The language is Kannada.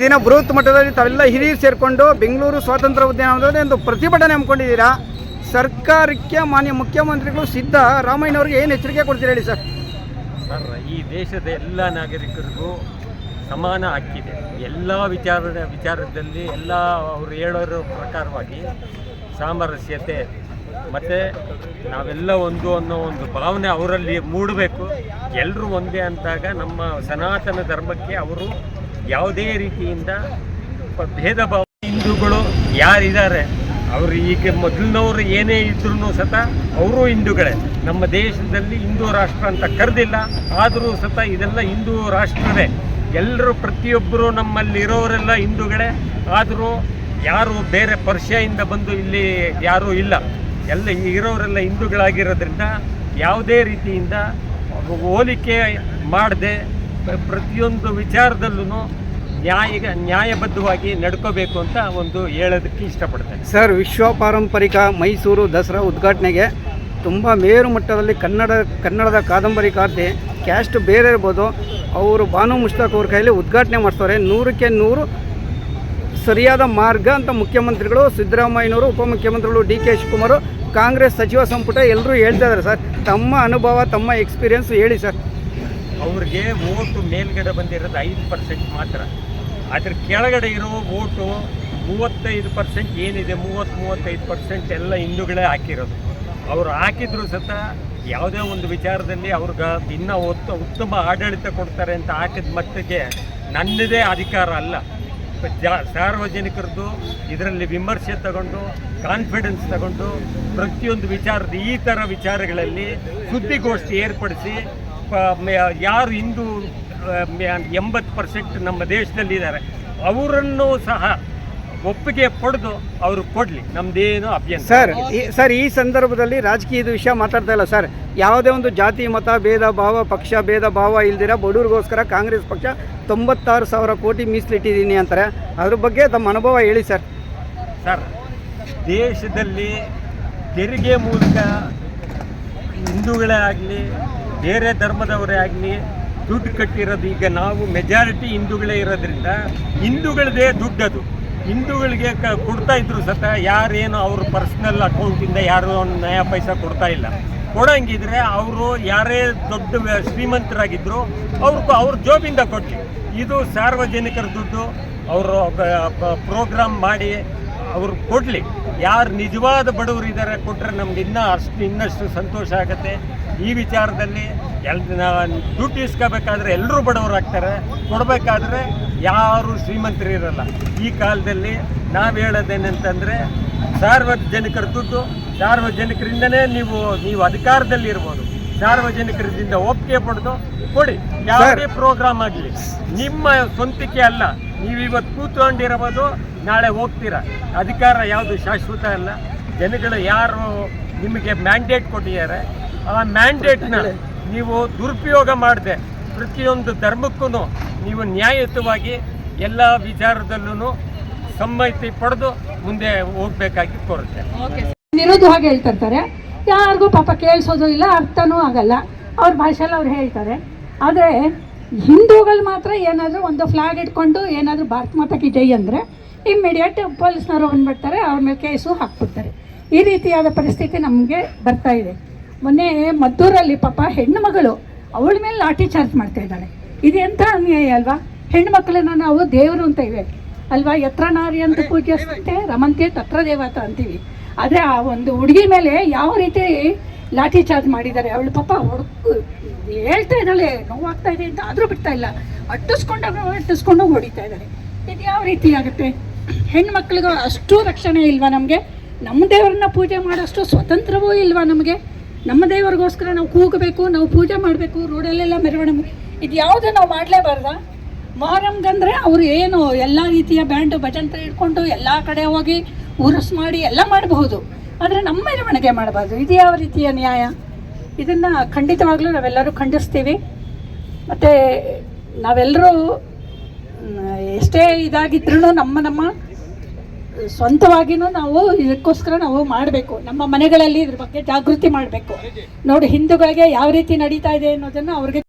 ದಿನ ಬೃಹತ್ ಮಟ್ಟದಲ್ಲಿ ತಾವೆಲ್ಲ ಹಿರಿಯರು ಸೇರಿಕೊಂಡು ಬೆಂಗಳೂರು ಸ್ವಾತಂತ್ರ್ಯ ಉದ್ಯಾನವನದಲ್ಲಿ ಒಂದು ಪ್ರತಿಭಟನೆ ಹಮ್ಮಿಕೊಂಡಿದ್ದೀರಾ? ಸರ್ಕಾರಕ್ಕೆ ಮಾನ್ಯ ಮುಖ್ಯಮಂತ್ರಿಗಳು ಸಿದ್ಧ, ರಾಮಯ್ಯನವ್ರಿಗೆ ಏನು ಎಚ್ಚರಿಕೆ ಕೊಡ್ತೀರಿ ಹೇಳಿ ಸರ್? ಸರ್, ಈ ದೇಶದ ಎಲ್ಲ ನಾಗರಿಕರಿಗೂ ಸಮಾನ ಹಕ್ಕಿದೆ. ಎಲ್ಲ ವಿಚಾರ ವಿಚಾರದಲ್ಲಿ ಎಲ್ಲ ಅವರು ಹೇಳೋರ ಪ್ರಕಾರವಾಗಿ ಸಾಮರಸ್ಯತೆ ಮತ್ತು ನಾವೆಲ್ಲ ಒಂದು ಅನ್ನೋ ಒಂದು ಭಾವನೆ ಅವರಲ್ಲಿ ಮೂಡಬೇಕು. ಎಲ್ಲರೂ ಒಂದೇ ಅಂತಾಗ ನಮ್ಮ ಸನಾತನ ಧರ್ಮಕ್ಕೆ ಅವರು ಯಾವುದೇ ರೀತಿಯಿಂದ ಭೇದ ಭಾವ ಹಿಂದೂಗಳು ಯಾರಿದ್ದಾರೆ, ಅವರು ಈಗ ಮೊದಲಿನವರು ಏನೇ ಇದ್ರೂ ಸತ ಅವರು ಹಿಂದೂಗಳೇ. ನಮ್ಮ ದೇಶದಲ್ಲಿ ಹಿಂದೂ ರಾಷ್ಟ್ರ ಅಂತ ಕರೆದಿಲ್ಲ, ಆದರೂ ಸತ ಇದೆಲ್ಲ ಹಿಂದೂ ರಾಷ್ಟ್ರವೇ. ಎಲ್ಲರೂ ಪ್ರತಿಯೊಬ್ಬರು ನಮ್ಮಲ್ಲಿ ಇರೋರೆಲ್ಲ ಹಿಂದೂಗಳೇ, ಆದರೂ ಯಾರು ಬೇರೆ ಪರ್ಷಿಯಿಂದ ಬಂದು ಇಲ್ಲಿ ಯಾರೂ ಇಲ್ಲ. ಎಲ್ಲ ಇರೋರೆಲ್ಲ ಹಿಂದೂಗಳಾಗಿರೋದ್ರಿಂದ ಯಾವುದೇ ರೀತಿಯಿಂದ ಹೋಲಿಕೆ ಮಾಡದೆ ಪ್ರತಿಯೊಂದು ವಿಚಾರದಲ್ಲೂ ನ್ಯಾಯ ನ್ಯಾಯಬದ್ಧವಾಗಿ ನಡ್ಕೋಬೇಕು ಅಂತ ಒಂದು ಹೇಳೋದಕ್ಕೆ ಇಷ್ಟಪಡ್ತೇನೆ. ಸರ್, ವಿಶ್ವ ಪಾರಂಪರಿಕ ಮೈಸೂರು ದಸರಾ ಉದ್ಘಾಟನೆಗೆ ತುಂಬ ಮೇರು ಮಟ್ಟದಲ್ಲಿ ಕನ್ನಡ, ಕನ್ನಡದ ಕಾದಂಬರಿಕಾರ್ತಿ ಕ್ಯಾಸ್ಟ್ ಬೇರೆ ಇರ್ಬೋದು. ಅವರು ಭಾನು ಮುಷ್ತಾಕ್ ಅವ್ರ ಕೈಯಲ್ಲಿ ಉದ್ಘಾಟನೆ ಮಾಡ್ತಾರೆ ನೂರಕ್ಕೆ ನೂರು ಸರಿಯಾದ ಮಾರ್ಗ ಅಂತ ಮುಖ್ಯಮಂತ್ರಿಗಳು, ಸಿದ್ದರಾಮಯ್ಯನವರು, ಉಪಮುಖ್ಯಮಂತ್ರಿಗಳು ಡಿ ಕೆ ಶಿವಕುಮಾರ್, ಕಾಂಗ್ರೆಸ್ ಸಚಿವ ಸಂಪುಟ ಎಲ್ಲರೂ ಹೇಳ್ತಾ ಇದ್ದಾರೆ. ಸರ್, ತಮ್ಮ ಅನುಭವ, ತಮ್ಮ ಎಕ್ಸ್ಪೀರಿಯನ್ಸ್ ಹೇಳಿ ಸರ್. ಅವ್ರಿಗೆ ಓಟು ಮೇಲ್ಗಡೆ ಬಂದಿರೋದು ಐದು ಪರ್ಸೆಂಟ್ ಮಾತ್ರ. ಅದ್ರ ಕೆಳಗಡೆ ಇರೋ ಓಟು ಮೂವತ್ತೈದು ಪರ್ಸೆಂಟ್ ಏನಿದೆ ಮೂವತ್ತು ಮೂವತ್ತೈದು ಪರ್ಸೆಂಟ್ ಎಲ್ಲ ಹಿಂದೂಗಳೇ ಹಾಕಿರೋದು. ಅವರು ಹಾಕಿದ್ರು ಸತ ಯಾವುದೇ ಒಂದು ವಿಚಾರದಲ್ಲಿ ಅವ್ರಿಗೆ ಇನ್ನೂ ಒತ್ತು, ಉತ್ತಮ ಆಡಳಿತ ಕೊಡ್ತಾರೆ ಅಂತ ಹಾಕಿದ ಮಟ್ಟಿಗೆ ನನ್ನದೇ ಅಧಿಕಾರ ಅಲ್ಲ. ಸಾರ್ವಜನಿಕರದ್ದು ಇದರಲ್ಲಿ ವಿಮರ್ಶೆ ತಗೊಂಡು ಕಾನ್ಫಿಡೆನ್ಸ್ ತಗೊಂಡು ಪ್ರತಿಯೊಂದು ವಿಚಾರದ ಈ ಥರ ವಿಚಾರಗಳಲ್ಲಿ ಸುದ್ದಿಗೋಷ್ಠಿ ಏರ್ಪಡಿಸಿ ಯಾರು ಹಿಂದೂ ಎಂಬತ್ತು ಪರ್ಸೆಂಟ್ ನಮ್ಮ ದೇಶದಲ್ಲಿದ್ದಾರೆ ಅವರನ್ನು ಸಹ ಒಪ್ಪಿಗೆ ಪಡೆದು ಅವರು ಕೊಡಲಿ. ನಮ್ದೇನು ಅಭ್ಯಾಸ ಸರ್ ಈ- ಸರ್ ಈ ಸಂದರ್ಭದಲ್ಲಿ ರಾಜಕೀಯದ ವಿಷಯ ಮಾತಾಡ್ತಾ ಇಲ್ಲ ಸರ್. ಯಾವುದೇ ಒಂದು ಜಾತಿ ಮತ ಭೇದ ಭಾವ ಪಕ್ಷ ಭೇದ ಭಾವ ಇಲ್ದಿರ ಬಡವ್ರಿಗೋಸ್ಕರ ಕಾಂಗ್ರೆಸ್ ಪಕ್ಷ ತೊಂಬತ್ತಾರು ಸಾವಿರ ಕೋಟಿ ಮೀಸಲಿಟ್ಟಿದ್ದೀನಿ ಅಂತಾರೆ. ಅದ್ರ ಬಗ್ಗೆ ತಮ್ಮ ಅನುಭವ ಹೇಳಿ ಸರ್. ಸರ್ ದೇಶದಲ್ಲಿ ತೆರಿಗೆ ಮೂಲಕ ಹಿಂದೂಗಳೇ ಆಗಲಿ ಬೇರೆ ಧರ್ಮದವರೇ ಆಗಲಿ ದುಡ್ಡು ಕಟ್ಟಿರೋದು, ಈಗ ನಾವು ಮೆಜಾರಿಟಿ ಹಿಂದೂಗಳೇ ಇರೋದ್ರಿಂದ ಹಿಂದೂಗಳದೇ ದುಡ್ಡದು ಹಿಂದೂಗಳಿಗೆ ಕ ಕೊಡ್ತಾ ಇದ್ರು ಸತ, ಯಾರೇನು ಅವ್ರ ಪರ್ಸ್ನಲ್ ಅಕೌಂಟಿಂದ ಯಾರು ನಯ ಪೈಸ ಕೊಡ್ತಾ ಇಲ್ಲ. ಕೊಡಂಗಿದ್ರೆ ಅವರು ಯಾರೇ ದೊಡ್ಡ ಶ್ರೀಮಂತರಾಗಿದ್ದರು ಅವ್ರು ಅವ್ರ ಜೋಬಿಂದ ಕೊಟ್ಟು ಇದು ಸಾರ್ವಜನಿಕರ ದುಡ್ಡು, ಅವರು ಪ್ರೋಗ್ರಾಮ್ ಮಾಡಿ ಅವ್ರು ಕೊಡಲಿ. ಯಾರು ನಿಜವಾದ ಬಡವರು ಇದ್ದಾರೆ ಕೊಟ್ಟರೆ ನಮ್ಗೆ ಇನ್ನೂ ಅಷ್ಟು, ಇನ್ನಷ್ಟು ಸಂತೋಷ ಆಗುತ್ತೆ. ಈ ವಿಚಾರದಲ್ಲಿ ಎಲ್ ದುಡ್ಡು ಇಸ್ಕೋಬೇಕಾದ್ರೆ ಎಲ್ಲರೂ ಬಡವರಾಗ್ತಾರೆ ಕೊಡಬೇಕಾದ್ರೆ ಯಾರು ಶ್ರೀಮಂತರು ಇರಲ್ಲ. ಈ ಕಾಲದಲ್ಲಿ ನಾವು ಹೇಳೋದೇನಂತಂದರೆ ಸಾರ್ವಜನಿಕರ ದುಡ್ಡು ಸಾರ್ವಜನಿಕರಿಂದನೇ ನೀವು ನೀವು ಅಧಿಕಾರದಲ್ಲಿ ಇರ್ಬೋದು. ಸಾರ್ವಜನಿಕರಿಂದ ಒಪ್ಪಿಗೆ ಪಡೆದು ಕೊಡಿ. ಯಾವುದೇ ಪ್ರೋಗ್ರಾಮ್ ಆಗಲಿ. ನಿಮ್ಮ ಸ್ವಂತಿಕೆ ಅಲ್ಲ. ನೀವು ಇವತ್ತು ಕೂತ್ಕೊಂಡಿರಬಹುದು ನಾಳೆ ಹೋಗ್ತೀರಾ. ಅಧಿಕಾರ ಯಾವುದು ಶಾಶ್ವತ ಅಲ್ಲ. ಜನಗಳು ಯಾರು ನಿಮಗೆ ಮ್ಯಾಂಡೇಟ್ ಕೊಟ್ಟಿದ್ದಾರೆ? ಆ ಮ್ಯಾಂಡೇಟ್ನ ನೀವು ದುರುಪಯೋಗ ಮಾಡದೆ. ಪ್ರತಿಯೊಂದು ಧರ್ಮಕ್ಕೂ ನೀವು ನ್ಯಾಯಯುತವಾಗಿ ಎಲ್ಲ ವಿಚಾರದಲ್ಲೂ ಸಮ್ಮತಿ ಪಡೆದು ಮುಂದೆ ಹೋಗ್ಬೇಕಾಗಿ ಕೋರುತ್ತೆ ಹಾಗೆ ಹೇಳ್ತಿರ್ತಾರೆ. ಯಾರಿಗೂ ಪಾಪ ಕೇಳಿಸೋದು ಇಲ್ಲ, ಅರ್ಥನೂ ಆಗಲ್ಲ. ಅವ್ರ ಭಾಷೆಯಲ್ಲಿ ಅವ್ರು ಹೇಳ್ತಾರೆ. ಆದರೆ ಹಿಂದೂಗಳು ಮಾತ್ರ ಏನಾದರೂ ಒಂದು ಫ್ಲಾಗ್ ಇಟ್ಕೊಂಡು ಏನಾದರೂ ಭಾರತ ಮಾತಕ್ಕೆ ಜೈ ಅಂದರೆ ಇಮ್ಮಿಡಿಯೇಟ್ ಪೊಲೀಸ್ನವರು ಬಂದ್ಬಿಡ್ತಾರೆ, ಅವ್ರ ಮೇಲೆ ಕೇಸು ಹಾಕ್ಬಿಡ್ತಾರೆ. ಈ ರೀತಿಯಾದ ಪರಿಸ್ಥಿತಿ ನಮಗೆ ಬರ್ತಾ ಇದೆ. ಮೊನ್ನೆ ಮದ್ದೂರಲ್ಲಿ ಪಾಪ ಹೆಣ್ಣು ಮಗಳು ಅವಳ ಮೇಲೆ ಲಾಠಿ ಚಾರ್ಜ್ ಮಾಡ್ತಾ ಇದ್ದಾಳೆ. ಇದು ಎಂಥ ಅನ್ಯಾಯ ಅಲ್ವಾ? ಹೆಣ್ಣು ಮಕ್ಕಳನ್ನ ನಾವು ದೇವರು ಅಂತ ಇವೆ. ಅಲ್ವಾ? ಎತ್ರ ನಾರಿ ಅಂತ ಪೂಜಿಸುತ್ತೆ ರಮಂತೆ ತತ್ರ ದೇವತ ಅಂತೀವಿ. ಆದರೆ ಆ ಒಂದು ಹುಡುಗಿ ಮೇಲೆ ಯಾವ ರೀತಿ ಲಾಠಿ ಚಾರ್ಜ್ ಮಾಡಿದ್ದಾರೆ? ಅವಳು ಪಾಪ ಹೊಡ್ಕು ಹೇಳ್ತಾ ಇದ್ದಾಳೆ ನೋವಾಗ್ತಾ ಇದೆ ಅಂತ ಆದರೂ ಬಿಡ್ತಾ ಇಲ್ಲ. ಅಟ್ಟಿಸ್ಕೊಂಡಾಗ ಅಟ್ಟಿಸ್ಕೊಂಡು ಹೊಡಿತಾ ಇದ್ದಾರೆ. ಇದು ಯಾವ ರೀತಿ ಆಗುತ್ತೆ? ಹೆಣ್ಣು ಮಕ್ಕಳಿಗೂ ಅಷ್ಟು ರಕ್ಷಣೆ ಇಲ್ವಾ ನಮಗೆ? ನಮ್ಮ ದೇವರನ್ನ ಪೂಜೆ ಮಾಡೋಷ್ಟು ಸ್ವತಂತ್ರವೂ ಇಲ್ವಾ ನಮಗೆ? ನಮ್ಮ ದೇವರಿಗೋಸ್ಕರ ನಾವು ಕೂಗಬೇಕು, ನಾವು ಪೂಜೆ ಮಾಡಬೇಕು, ರೋಡಲ್ಲೆಲ್ಲ ಮೆರವಣಿಗೆ ಇದು ಯಾವುದು ನಾವು ಮಾಡಲೇಬಾರ್ದ? ಮೊಹರಂಗಂದ್ರೆ ಅವರು ಏನು ಎಲ್ಲ ರೀತಿಯ ಬ್ಯಾಂಡ್, ಭಜಂತ್ರ ಇಟ್ಕೊಂಡು ಎಲ್ಲ ಕಡೆ ಹೋಗಿ ಉರುಸ್ ಮಾಡಿ ಎಲ್ಲ ಮಾಡಬಹುದು. ಆದರೆ ನಮ್ಮ ಮೆರವಣಿಗೆ ಮಾಡಬಾರ್ದು. ಇದು ಯಾವ ರೀತಿಯ ನ್ಯಾಯ? ಇದನ್ನು ಖಂಡಿತವಾಗ್ಲೂ ನಾವೆಲ್ಲರೂ ಖಂಡಿಸ್ತೀವಿ. ಮತ್ತು ನಾವೆಲ್ಲರೂ ಎಷ್ಟೇ ಇದಾಗಿದ್ರೂ ನಮ್ಮ ನಮ್ಮ ಸ್ವಂತವಾಗಿನೂ ನಾವು ಇದಕ್ಕೋಸ್ಕರ ನಾವು ಮಾಡಬೇಕು. ನಮ್ಮ ಮನೆಗಳಲ್ಲಿ ಇದ್ರ ಬಗ್ಗೆ ಜಾಗೃತಿ ಮಾಡಬೇಕು. ನೋಡಿ ಹಿಂದೂಗಳಿಗೆ ಯಾವ ರೀತಿ ನಡೀತಾ ಇದೆ ಅನ್ನೋದನ್ನು ಅವ್ರಿಗೆ